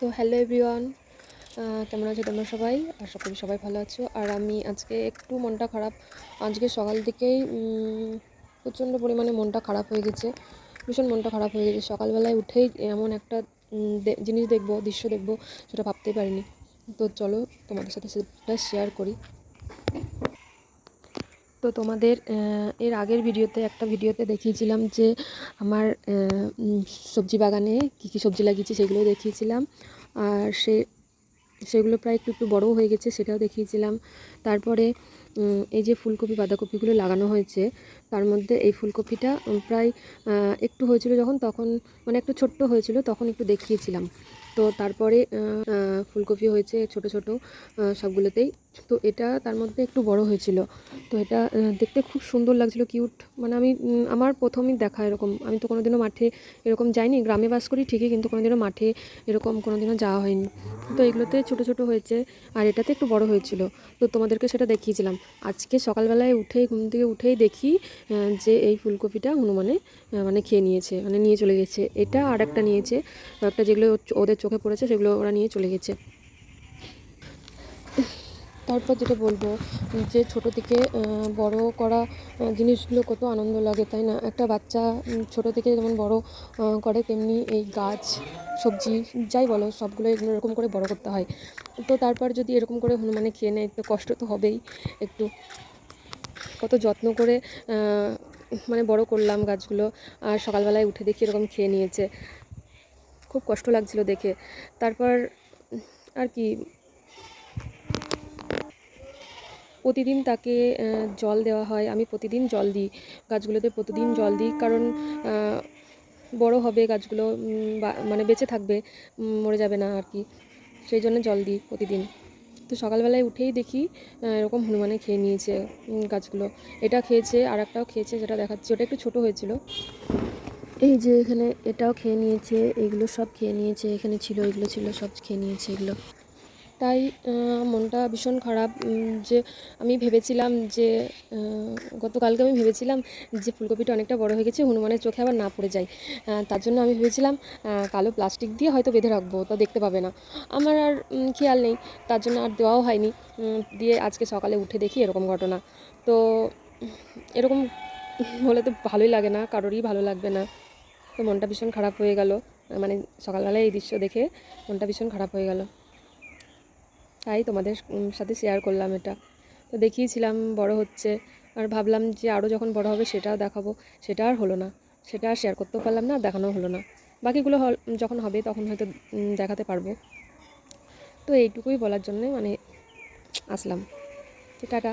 তো hello everyone কেমন আছো তোমরা সবাই? আশা করি সবাই ভালো আছো। আর আমি আজকে একটু মনটা খারাপ। আজকে সকাল থেকেই প্রচণ্ড পরিমাণে মনটা খারাপ হয়ে গেছে। ভীষণ মনটা খারাপ হয়ে গেছে। সকালবেলায় উঠেই এমন একটা জিনিস দেখব, দৃশ্য দেখব, সেটা ভাবতেই পারিনি। তো চলো তোমাদের সাথে সেটা শেয়ার করি। তো তোমাদের এর আগের ভিডিওতে একটা ভিডিওতে দেখিয়েছিলাম যে আমার সবজি বাগানে কী কী সবজি লাগিয়েছি সেগুলো দেখিয়েছিলাম। আর সে, সেগুলো প্রায় একটু একটু বড়ও হয়ে গেছে সেটাও দেখিয়েছিলাম। তারপরে এই যে ফুলকপি, বাঁধাকপিগুলো লাগানো হয়েছে, তার মধ্যে এই ফুলকপিটা প্রায় একটু হয়েছিল যখন, তখন মানে একটু ছোট্ট হয়েছিল, তখন একটু দেখিয়েছিলাম। তো তারপরে ফুলকপি হয়েছে ছোট ছোট সবগুলোতেই। তো এটা তার মধ্যে একটু বড় হয়েছিল। তো এটা দেখতে খুব সুন্দর লাগছিল কিউট মানে আমি আমার প্রথমই দেখা এরকম, আমি তো কোনোদিনও মাঠে এরকম যাইনি, গ্রামে বাস করি ঠিকই, কিন্তু কোনোদিনও মাঠে এরকম কোনোদিনও যাওয়া হয়নি। তো এগুলোতে ছোট ছোট হয়েছে, আর এটাতে একটু বড় হয়েছিল। তো তোমাদেরকে সেটা দেখিয়েছিলাম। আজকে সকালবেলায় উঠেই, ঘুম থেকে উঠেই দেখি যে এই ফুলকপিটা হনুমানে মানে খেয়ে নিয়েছে মানে নিয়ে চলে গেছে। এটা আর একটা নিয়েছে একটা যেগুলো ওদের চোখে পড়েছে, সেগুলো ওরা নিয়ে চলে গেছে। তারপর যেটা বলব, যে ছোট থেকে বড় করা জিনিসগুলো কত আনন্দ লাগে, তাই না? একটা বাচ্চা ছোট থেকে যেমন বড় করে, তেমনি এই গাছ, সবজি, যাই বলো সবগুলো এগুলো এরকম করে বড় করতে হয়। তো তারপর যদি এরকম করে হনুমানে খেয়ে নেয়, তো কষ্ট তো হবেই একটু। কত যত্ন করে মানে বড় করলাম গাছগুলো, আর সকালবেলায় উঠে দেখি এরকম খেয়ে নিয়েছে। খুব কষ্ট লাগছিল দেখে। তারপর, আর কি প্রতিদিন তাকে জল দেওয়া হয়। আমি প্রতিদিন জল দিই গাছগুলোতে, প্রতিদিন জল দিই। কারণ বড় হবে গাছগুলো মানে বেঁচে থাকবে মরে যাবে না আর কি। সেই জন্য জল দিই প্রতিদিন। তো সকালবেলায় উঠেই দেখি এরকম হনুমানে খেয়ে নিয়েছে গাছগুলো। এটা খেয়েছে আর একটাও খেয়েছে, যেটা দেখাচ্ছে। ওটা একটু ছোট হয়েছিল। এই যে এখানে এটাও খেয়ে নিয়েছে, এগুলো সব খেয়ে নিয়েছে, এখানে ছিল, এগুলো ছিল, সব খেয়ে নিয়েছে, এগুলো। তাই মনটা ভীষণ খারাপ যে আমি ভেবেছিলাম যে গতকালকে আমি ভেবেছিলাম যে ফুলকপিটা অনেকটা বড় হয়ে গেছে, হনুমানের চোখে আবার না পড়ে যায়। তার জন্য আমি ভেবেছিলাম কালো প্লাস্টিক দিয়ে হয়তো বেঁধে রাখব, তা দেখতে পাবে না। আমার আর খেয়াল নেই, তার জন্য আর দেওয়াও হয়নি দিয়ে আজকে সকালে উঠে দেখি এরকম ঘটনা। তো, এরকম হলে তো ভালোই লাগে না, কারোরই ভালো লাগবে না। তো মনটা ভীষণ খারাপ হয়ে গেল মানে সকালবেলায় এই দৃশ্য দেখে মনটা ভীষণ খারাপ হয়ে গেল। তাই তোমাদের সাথে শেয়ার করলাম এটা। তো দেখিয়েছিলাম বড় হচ্ছে, আর ভাবলাম যে আরও যখন বড় হবে সেটাও দেখাবো। সেটা আর হলো না। সেটা আর শেয়ার করতেও পারলাম না দেখানো হলো না। বাকিগুলো যখন হবে তখন হয়তো দেখাতে পারব। তো এইটুকুই বলার জন্যে মানে আসলাম। টাটা।